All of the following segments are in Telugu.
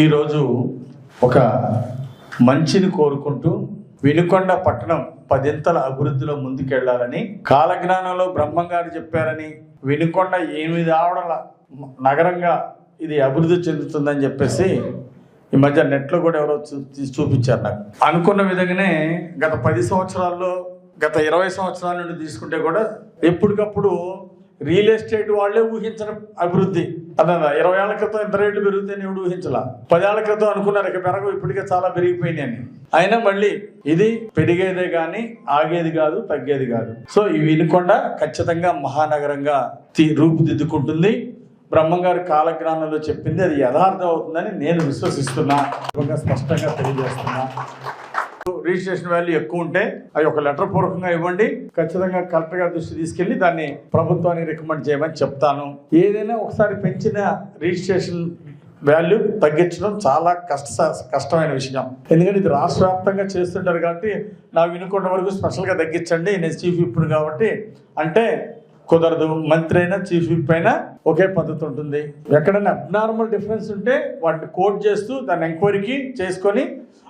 ఈరోజు ఒక మంచిని కోరుకుంటూ వినుకొండ పట్టణం పదింతల అభివృద్ధిలో ముందుకెళ్ళాలని కాలజ్ఞానంలో బ్రహ్మంగారు చెప్పారని వినుకొండ ఎనిమిది ఆవడల నగరంగా ఇది అభివృద్ధి చెందుతుందని చెప్పేసి ఈ మధ్య నెట్లో కూడా ఎవరో చూ చూపించారు నాకు. అనుకున్న విధంగానే గత పది సంవత్సరాల్లో గత ఇరవై సంవత్సరాల నుండి తీసుకుంటే కూడా ఎప్పటికప్పుడు రియల్ ఎస్టేట్ వాళ్ళే ఊహించిన అభివృద్ధి. అదే ఇరవై ఏళ్ళ క్రితం ఇంత రేట్లు పెరుగుతాయని ఎవడు ఊహించాల? పదేళ్ళ క్రితం అనుకున్నారు ఇక పెరగవు ఇప్పటికే చాలా పెరిగిపోయినాయని. అయినా మళ్ళీ ఇది పెరిగేదే కానీ ఆగేది కాదు తగ్గేది కాదు. సో ఈ వినుకొండ ఖచ్చితంగా మహానగరంగా తీ- రూపుదిద్దుకుంటుంది. బ్రహ్మంగారి కాలజ్ఞానంలో చెప్పింది అది యథార్థం అవుతుందని నేను విశ్వసిస్తున్నా. ఇంకా స్పష్టంగా తెలియజేస్తున్నా. రిజిస్ట్రేషన్ వాల్యూ ఎక్కువ ఉంటే అవి ఒక లెటర్ పూర్వకంగా ఇవ్వండి. ఖచ్చితంగా కలెక్టర్ గారి దృష్టి తీసుకెళ్ళి దాన్ని ప్రభుత్వానికి రికమెండ్ చేయమని చెప్తాను. ఏదైనా ఒకసారి పెంచిన రిజిస్ట్రేషన్ వాల్యూ తగ్గించడం చాలా కష్ట కష్టమైన విషయం. ఎందుకంటే ఇది రాష్ట్ర వ్యాప్తంగా చేస్తుంటారు కాబట్టి నా వినుకున్న వరకు స్పెషల్గా తగ్గించండి. నేను చీఫ్ విప్ను కాబట్టి అంటే కుదరదు. మంత్రి అయినా చీఫ్ విప్ అయినా ఒకే పద్ధతి ఉంటుంది. ఎక్కడైనా అబ్నార్మల్ డిఫరెన్స్ ఉంటే వాటిని కోట్ చేస్తూ దాన్ని ఎంక్వైరీకి చేసుకొని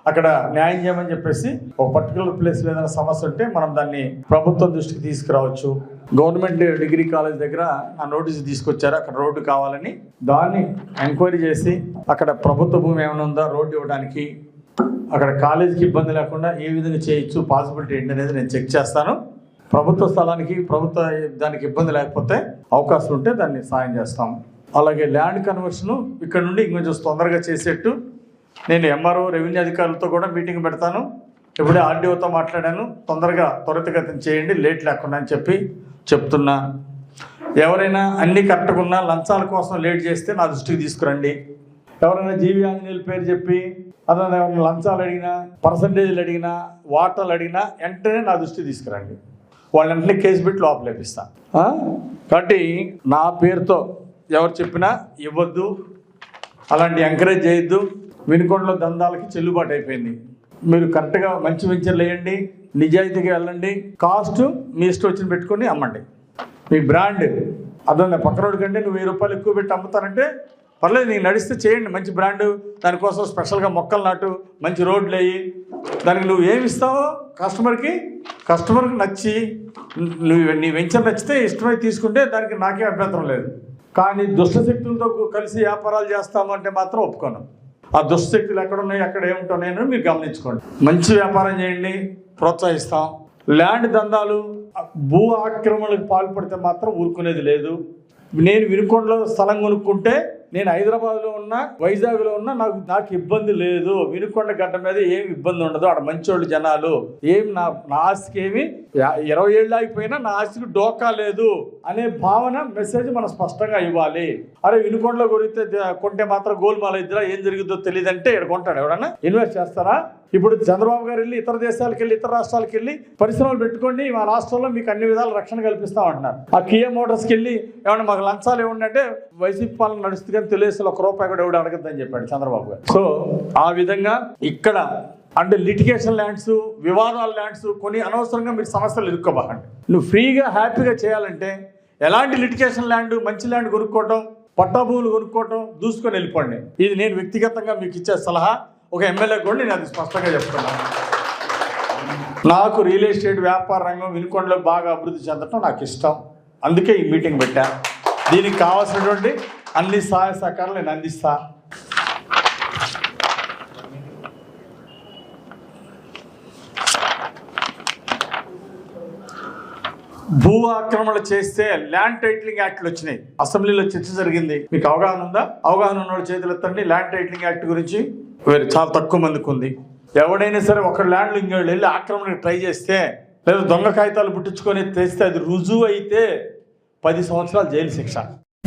అక్కడ న్యాయం చేయమని చెప్పేసి ఒక పర్టికులర్ ప్లేస్ ఏదైనా సమస్య ఉంటే మనం దాన్ని ప్రభుత్వం దృష్టికి తీసుకురావచ్చు. గవర్నమెంట్ డిగ్రీ కాలేజ్ దగ్గర ఆ నోటీస్ తీసుకొచ్చారు. అక్కడ రోడ్డు కావాలని దాన్ని ఎంక్వైరీ చేసి అక్కడ ప్రభుత్వ భూమి ఏమైనా ఉందా? రోడ్డు ఇవ్వడానికి. అక్కడ కాలేజీకి ఇబ్బంది లేకుండా ఏ విధంగా చేయొచ్చు? పాసిబిలిటీ ఏంటి అనేది నేను చెక్ చేస్తాను. ప్రభుత్వ స్థలానికి ప్రభుత్వ దానికి ఇబ్బంది లేకపోతే అవకాశం ఉంటే దాన్ని సాయం చేస్తాం అలాగే ల్యాండ్ కన్వర్షన్ ఇక్కడ నుండి ఇంకొంచెం తొందరగా చేసేట్టు నేను ఎంఆర్ఓ రెవెన్యూ అధికారులతో కూడా మీటింగ్ పెడతాను. ఇప్పుడే ఆర్డీఓతో మాట్లాడాను. తొందరగా త్వరితగతిని చేయండి లేట్ లేకుండా అని చెప్పి చెప్తున్నా. ఎవరైనా అన్ని కరెక్ట్గా ఉన్నా లంచాల కోసం లేట్ చేస్తే నా దృష్టికి తీసుకురండి. ఎవరైనా జీవి ఆంజనేయుల పేరు చెప్పి అతను ఎవరైనా లంచాలు అడిగినా పర్సంటేజ్లు అడిగినా వాటాలు అడిగినా వెంటనే నా దృష్టికి తీసుకురండి. వాళ్ళ వెంటనే కేసు పెట్టి లోపలేపిస్తా కాబట్టి నా పేరుతో ఎవరు చెప్పినా ఇవ్వద్దు. అలాంటి ఎంకరేజ్ చేయొద్దు. వినుకొండలో దందాలకి చెల్లుబాటు అయిపోయింది. మీరు కరెక్ట్గా మంచి వెంచర్లు వేయండి నిజాయితీగా వెళ్ళండి కాస్ట్ మీ ఇష్టం వచ్చిన పెట్టుకొని అమ్మండి. మీ బ్రాండ్ అదే పక్క రోడ్డు కంటే నువ్వు వెయ్యి రూపాయలు ఎక్కువ పెట్టి అమ్ముతానంటే పర్లేదు నీకు నడిస్తే చేయండి మంచి బ్రాండ్ దానికోసం స్పెషల్గా మొక్కలు నాటు మంచి రోడ్లు వేయి. దానికి నువ్వు ఏమి ఇస్తావో కస్టమర్కి కస్టమర్కి నచ్చి నువ్వు నీ వెంచర్ నచ్చితే ఇష్టమై తీసుకుంటే దానికి నాకే అభ్యంతరం లేదు. కానీ దుష్టశక్తులతో కలిసి వ్యాపారాలు చేస్తాము అంటే మాత్రం ఒప్పుకోను. ఆ దుస్థితులు ఎక్కడ ఉన్నాయి ఎక్కడ ఏముంటున్నాయని మీరు గమనించుకోండి. మంచి వ్యాపారం చేయండి ప్రోత్సహిస్తాం. ల్యాండ్ దందాలు భూ ఆక్రమణలకు పాల్పడితే మాత్రం ఊరుకునేది లేదు. నేను వినుకొండలో స్థలం కొనుక్కుంటే నేను హైదరాబాద్లో ఉన్నా వైజాగ్లో ఉన్నా నాకు నాకు ఇబ్బంది లేదు. వినుకొండ గడ్డ మీద ఏమి ఇబ్బంది ఉండదు. ఆడ మంచోళ్ళు జనాలు. ఏం నా నా ఆస్తికి ఏమి ఇరవై ఏళ్ళు ఆగిపోయినా నా ఆస్తికి డోకా లేదు అనే భావన మెసేజ్ మనం స్పష్టంగా ఇవ్వాలి. అరే వినుకొండలో కొరిగితే కొంటే మాత్రం గోల్మాల ఇద్దరా ఏం జరిగిందో తెలియదంటే ఇక్కడ కొంటాడు ఎవడన్నా? ఇన్వెస్ట్ చేస్తారా? ఇప్పుడు చంద్రబాబు గారు వెళ్ళి ఇతర దేశాలకు వెళ్ళి ఇతర రాష్ట్రాలకు వెళ్ళి పరిశ్రమలు పెట్టుకోండి మా రాష్ట్రంలో మీకు అన్ని విధాల రక్షణ కల్పిస్తామంటున్నారు. ఆ కియా మోటార్స్కి వెళ్ళి ఏమన్నా మాకు లంచాలు ఏముండంటే వైసీపీ పాలన నడుస్తుంది కానీ తెలుగుదేశంలో ఒక రూపాయి కూడా ఎవడు అడగద్దని చెప్పాడు చంద్రబాబు గారు. సో ఆ విధంగా ఇక్కడ అంటే లిటిగేషన్ ల్యాండ్స్ వివాదాల ల్యాండ్స్ కొన్ని అనవసరంగా మీరు సమస్యలు ఇరుక్కోబాకండి నువ్వు ఫ్రీగా హ్యాపీగా చేయాలంటే ఎలాంటి లిటిగేషన్ ల్యాండ్ మంచి ల్యాండ్ కొనుక్కోవటం పట్టాభూములు కొనుక్కోవటం దూసుకొని వెళ్ళిపోండి. ఇది నేను వ్యక్తిగతంగా మీకు ఇచ్చే సలహా. ఒక ఎమ్మెల్యే కూడా నేను అది స్పష్టంగా చెప్తున్నాను నాకు రియల్ ఎస్టేట్ వ్యాపార రంగం వినుకొండలో బాగా అభివృద్ధి చెందటం నాకు ఇష్టం. అందుకే ఈ మీటింగ్ పెట్టాను దీనికి కావాల్సినటువంటి అన్ని సహాయ సహకారాలు నేను అందిస్తా. భూ ఆక్రమణ చేస్తే ల్యాండ్ టైటిలింగ్ యాక్ట్లు వచ్చినాయి. అసెంబ్లీలో చర్చ జరిగింది. మీకు అవగాహన ఉందా? అవగాహన ఉన్న చేతులు ఎత్తండి. ల్యాండ్ టైటిలింగ్ యాక్ట్ గురించి వేరే చాలా తక్కువ మందికి ఉంది. ఎవడైనా సరే ఒక ల్యాండ్ ఇంకోళ్ళు వెళ్ళి ఆక్రమణకి ట్రై చేస్తే లేదా దొంగ కాగితాలు పుట్టించుకొని తెస్తే అది రుజువు అయితే పది సంవత్సరాలు జైలు శిక్ష.